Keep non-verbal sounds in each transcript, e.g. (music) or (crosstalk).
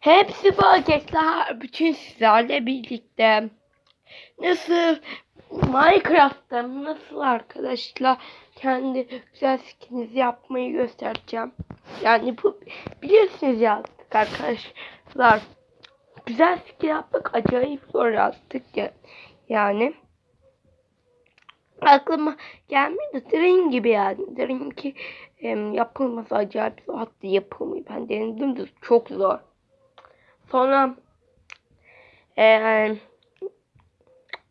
Hepsi arkadaşlar. Bütün sizlerle birlikte. Nasıl Minecraft'ta nasıl arkadaşlar kendi güzel skininizi yapmayı göstereceğim. Yani bu biliyorsunuz yazdık arkadaşlar. Güzel skin yapmak acayip zor yazdık ya. Yani aklıma gelmedi. Dream gibi yani. Dream ki em, yapılması acayip zor. Hatta yapılmıyor. Ben denedim de çok zor. Sonra eee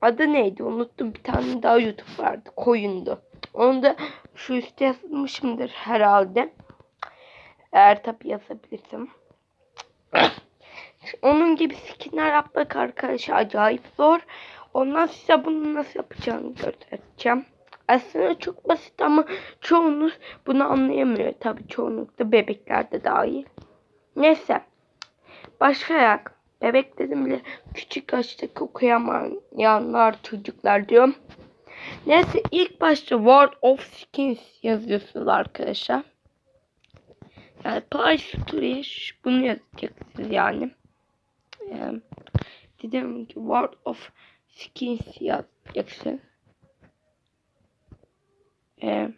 adı neydi unuttum. Bir tane daha YouTube vardı. Koyundu. Onu da şu üstte yazmışımdır herhalde. Eğer tabi yazabilirsem. (clears throat) Onun gibi skinler yapmak arkadaşlar acayip zor. Ondan size bunu nasıl yapacağını göstereceğim. Aslında çok basit ama çoğunuz bunu anlayamıyor. Tabi çoğunlukta bebekler de dahil. Neyse. Başlayak. Bebek dedim bile küçük yaştaki okuyamayanlar çocuklar diyorum. Neyse ilk başta World of Skins yazıyorsunuz arkadaşlar. Yani Play Store'ya bunu yazacaksınız yani. Ee, dedim ki World of Skins yazacaksın. Ee,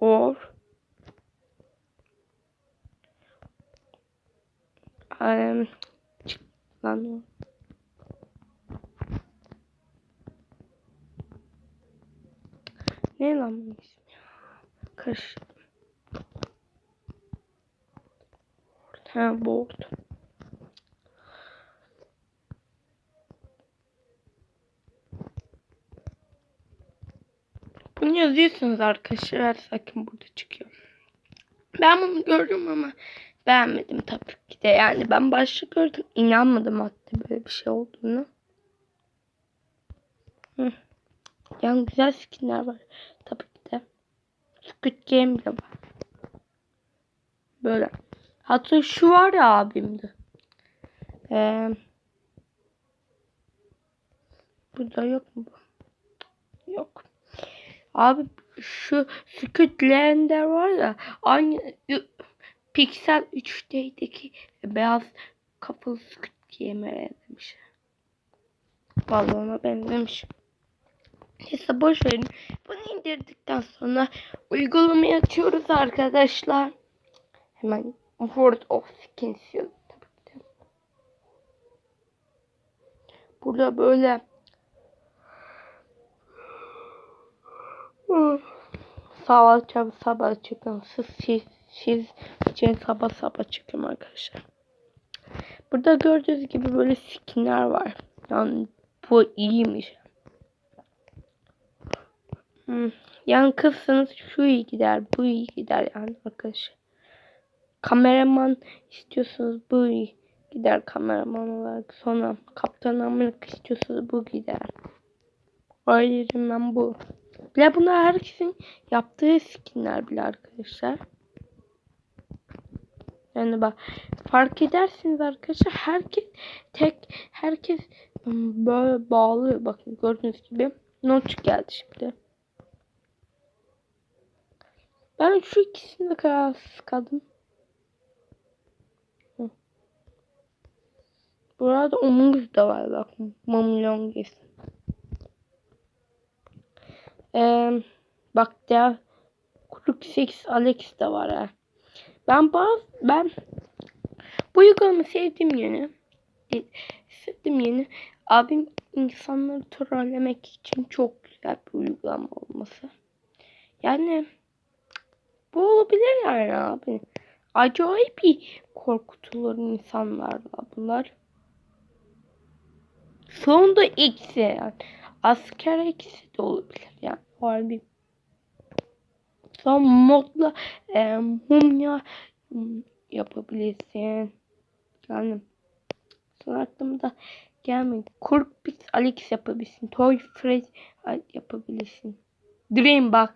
or um, lan. Ne lan bunun ismi? Karıştırdım. Ha board. Bunu yazıyorsunuz arkadaşlar. Sakın burada çıkıyor. Ben bunu gördüm ama beğenmedim tabii ki de. Yani ben başta gördüm. inanmadım hatta böyle bir şey olduğunu. Yani güzel skinler var. Tabii ki de. Squid Game bile var. Böyle. Hatta şu var ya abimde. Ee, burada yok mu bu? Yok. Abi şu Squid Lander var ya aynı Pixel 3D'deki beyaz kapalı Squid Game'e benzemiş. Vallahi ona benzemiş. Neyse boş verin. Bunu indirdikten sonra uygulamayı açıyoruz arkadaşlar. Hemen World of Skins. Burada böyle sabah sabah sabah çıkıyorum. Siz, siz, için sabah sabah çıkıyorum arkadaşlar. Burada gördüğünüz gibi böyle skinler var. Yani bu iyiymiş. Hmm. Yani kızsanız şu iyi gider, bu iyi gider yani arkadaşlar. Kameraman istiyorsanız bu iyi gider kameraman olarak. Sonra Kaptan Amerika istiyorsanız bu gider. Ayrıca ben bu. Bile bunlar herkesin yaptığı skinler bile arkadaşlar. Yani bak fark edersiniz arkadaşlar herkes tek herkes böyle bağlı bakın gördüğünüz gibi not geldi şimdi. Ben şu ikisinde kararsız kaldım. Burada omuz da var bak. Mamulon giysin. Ee, bak ya Crux Alex de var ha. Ben bazı ben bu uygulamayı sevdiğim yönü sevdiğim yönü abim insanları trollemek için çok güzel bir uygulama olması. Yani bu olabilir yani abi. Acayip bir korkutulur insanlarla bunlar. Sonunda eksi yani. Asker eksi de olabilir yani. Harbi. Son modla e, mumya yapabilirsin. Yani son aklımda gelmedi. Kurpix Alex yapabilirsin. Toy Fresh yapabilirsin. Dream bak.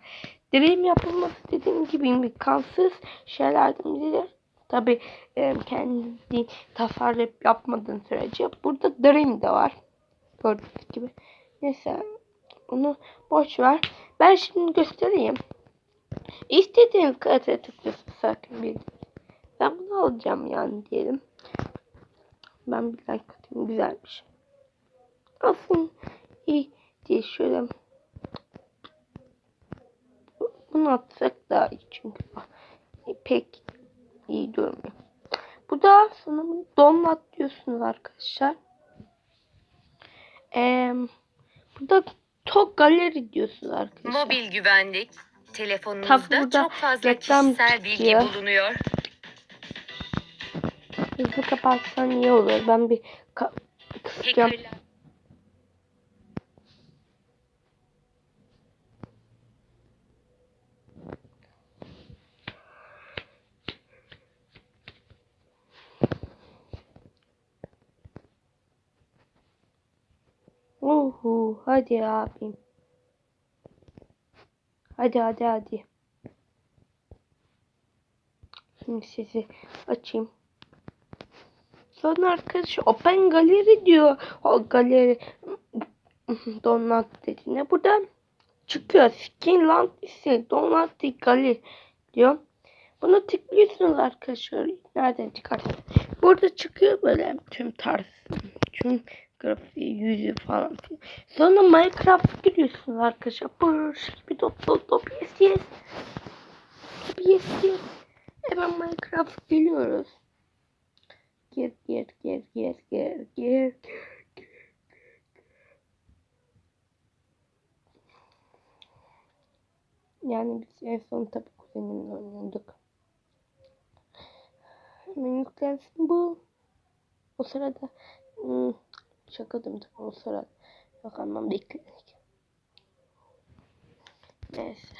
Dream yapılması dediğim gibi imkansız şeylerden biri. Tabi e, kendi tasarlayıp yapmadığın sürece burada Dream de var. Gördüğünüz gibi. Neyse onu boş ver. Ben şimdi göstereyim. İstediğiniz kadar tıklıyorsun sakın bir. Ben bunu alacağım yani diyelim. Ben bir like atayım güzelmiş. Aslında iyi diye şöyle bunu atsak daha iyi çünkü pek iyi durmuyor. Bu da sanırım donlat diyorsunuz arkadaşlar. Ee, bu da Tok Galeri diyorsunuz arkadaşlar. Mobil güvenlik. Telefonunuzda çok fazla reklam kişisel bilgi çıkıyor. bulunuyor. Hızlı kapatsan iyi olur. Ben bir ka- kısacağım. Uhu, hadi abim. Hadi hadi hadi. Şimdi sesi açayım. Sonra arkadaş Open Gallery diyor. O galeri (laughs) Donat dediğine. Burada çıkıyor. Skinland ise Donat Gallery diyor. Bunu tıklıyorsunuz arkadaşlar. Nereden çıkarsın? Burada çıkıyor böyle tüm tarz. Tüm grafiği, yüzü falan filan. Sonra Minecraft giriyorsunuz arkadaşlar. Burş gibi dop dop dop yes yes. Yes yes. Hemen Minecraft geliyoruz. Gir gir gir gir gir gir. Yani biz en son tabii kuzenimle oynuyorduk. Hemen yüklensin bu. O sırada hmm, şakadım tabii o sırada. Yok anlam bekledik. Neyse.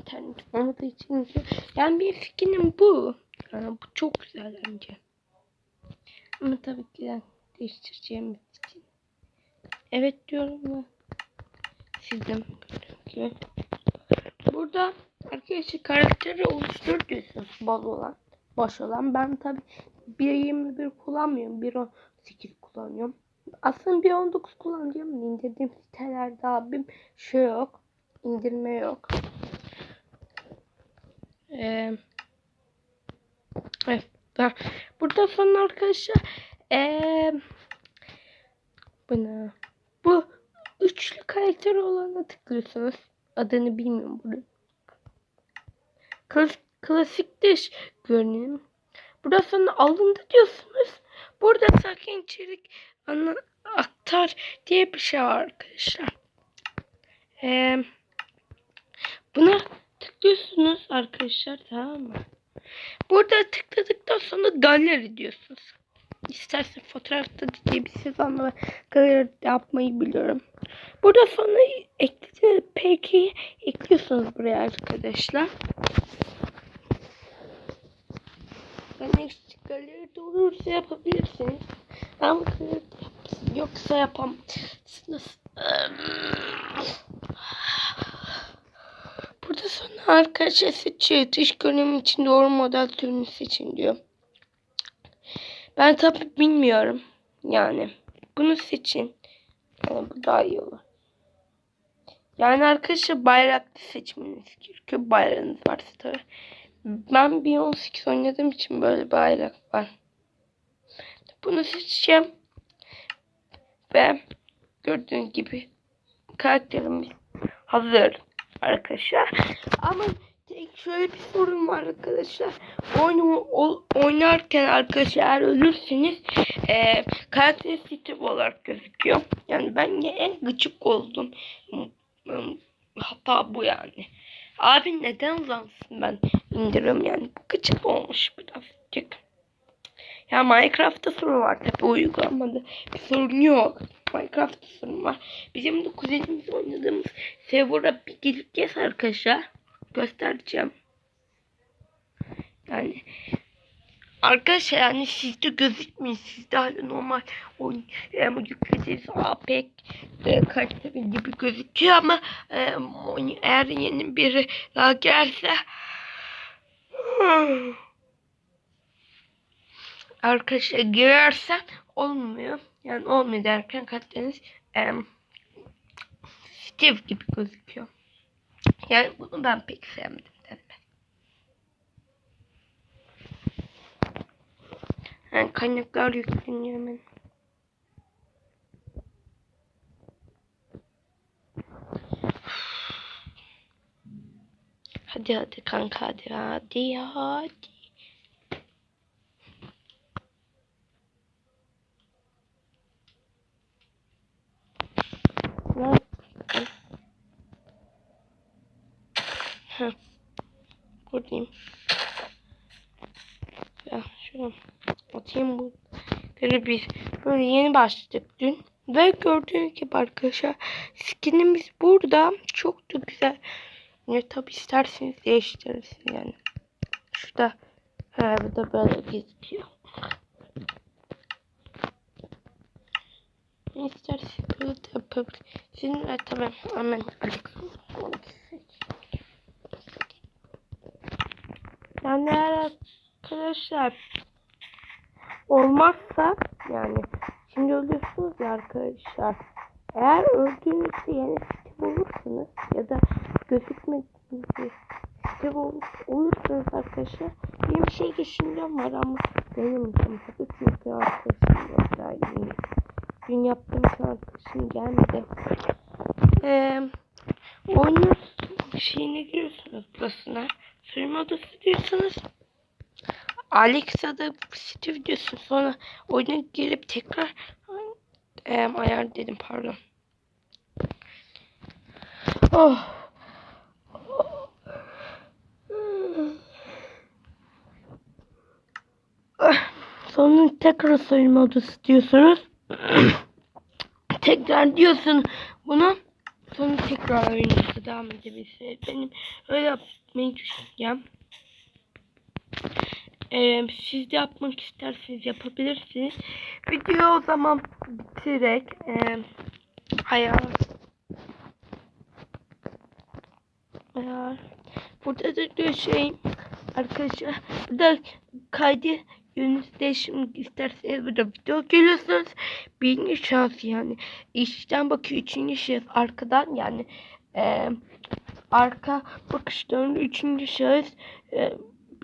İnternet olmadığı için yani bir fikrim bu. Yani bu çok güzel bence. Ama tabii ki de değiştireceğimiz için. Evet diyorum ve sildim. Çünkü burada arkadaşlar karakteri oluştur diyorsunuz bol olan. Boş olan. Ben tabii 1.21 kullanmıyorum. 1.18 kullanıyorum. Aslında 1.19 kullanacağım. İndirdiğim sitelerde abim şey yok. indirme yok. Ee, evet. da- Burada sonra arkadaşlar ee, bu ne? Bu üçlü karakter olana tıklıyorsunuz. Adını bilmiyorum. Klas klasik dış görünüm. Burada sonra alındı diyorsunuz. Burada sakin içerik ana, aktar diye bir şey var arkadaşlar. Ee, buna tıklıyorsunuz arkadaşlar tamam mı? Burada tıkladıktan sonra galeri diyorsunuz. İstersen fotoğrafta diyebilirsiniz ama ben galeri yapmayı biliyorum. Burada sonra eklediğiniz peki ekliyorsunuz buraya arkadaşlar. Yani eksik galeri de olursa yapabilirsiniz. Ama galeri de yoksa yapamazsınız. Burada sonra arkadaşlar seçiyor. Dış için doğru model türünü seçin diyor. Ben tabi bilmiyorum. Yani bunu seçin. Yani bu daha iyi olur. Yani arkadaşlar bayraklı seçmeniz gerekiyor. Bayrağınız varsa tabi. Ben 1.18 oynadığım için böyle bayrak var. Bunu seçeceğim. Ve gördüğünüz gibi karakterimiz hazır arkadaşlar. Ama tek şöyle bir sorun var arkadaşlar. Oyun o- oynarken arkadaşlar eğer ölürseniz e, karakter Steve olarak gözüküyor. Yani ben en gıcık oldum. Hmm, Hata bu yani. Abi neden uzansın ben indiriyorum yani. Bu gıcık olmuş. Ya Minecraft'ta sorun var tabi uygulamada bir sorun yok. Minecraft'ta sorun var. Bizim de kuzenimiz oynadığımız server'a bir gideceğiz arkadaşlar. Göstereceğim. Yani arkadaşlar yani sizde gözükmüyor. Sizde hala normal oyun ama yüklediğiniz APK e, kaliteli gibi gözüküyor ama e, eğer yeni biri daha gelirse (sighs) arkadaşlar girersen olmuyor. Yani olmuyor derken kaliteniz em, Steve gibi gözüküyor. Yani bunu ben pek sevmedim. Yani kaynaklar yükleniyor hemen. Hadi hadi kanka hadi hadi hadi. Ne? Heh. Buradayım. Ya şunu atayım bu. Böyle bir böyle yeni başladık dün. Ve gördüğünüz gibi arkadaşlar skinimiz burada. Çok da güzel. Ne tabi isterseniz değiştiririz yani. Şurada ha, bu da böyle gözüküyor. Ne böyle de yapabilirsiniz. Ve tabi hemen Alex. Yani eğer arkadaşlar olmazsa yani şimdi ölüyorsunuz ya arkadaşlar. Eğer öldüğünüzde yeni site bulursunuz ya da gözükmediğinizde site bul olursunuz arkadaşlar. Benim bir şey düşüncem var ama denemeyeceğim tabii çünkü arkadaşım yok daha. Dün yaptığım için arkadaşım gelmedi. Ee, oyunun şeyine giriyorsunuz burasına. Sürüm odası diyorsunuz. Alexa'da site videosu sonra oyuna girip tekrar e, ayar dedim pardon. Oh. Sonra tekrar soyunma odası diyorsunuz. (coughs) tekrar diyorsun bunu. Sonra tekrar oyununuza devam edebilirsiniz. Benim öyle yapmayı düşüneceğim. Ee, siz de yapmak isterseniz yapabilirsiniz. Video o zaman bitirerek e, hayal hayal burada da şey arkadaşlar burada kaydı yönünüzü değiştirmek isterseniz burada video görüyorsunuz. Birinci şans yani. İçten bakıyor. Üçüncü şahıs arkadan yani e, arka bakışlarında üçüncü şahıs e,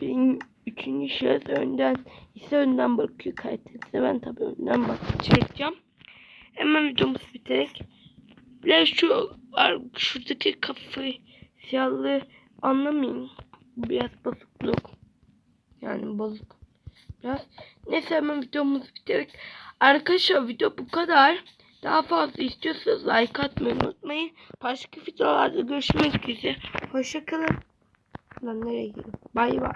birinci Üçüncü şahıs önden ise önden bakıyor kalitesine. Ben tabii önden bakıp çekeceğim. Hemen videomuz biterek. Biraz şu şuradaki kafayı siyahlığı anlamayın. Biraz bozukluk. Yani bozuk. Biraz. Neyse hemen videomuz biterek. Arkadaşlar video bu kadar. Daha fazla istiyorsanız like atmayı unutmayın. Başka videolarda görüşmek üzere. Hoşçakalın. Lan nereye gidiyorum? Bay bay.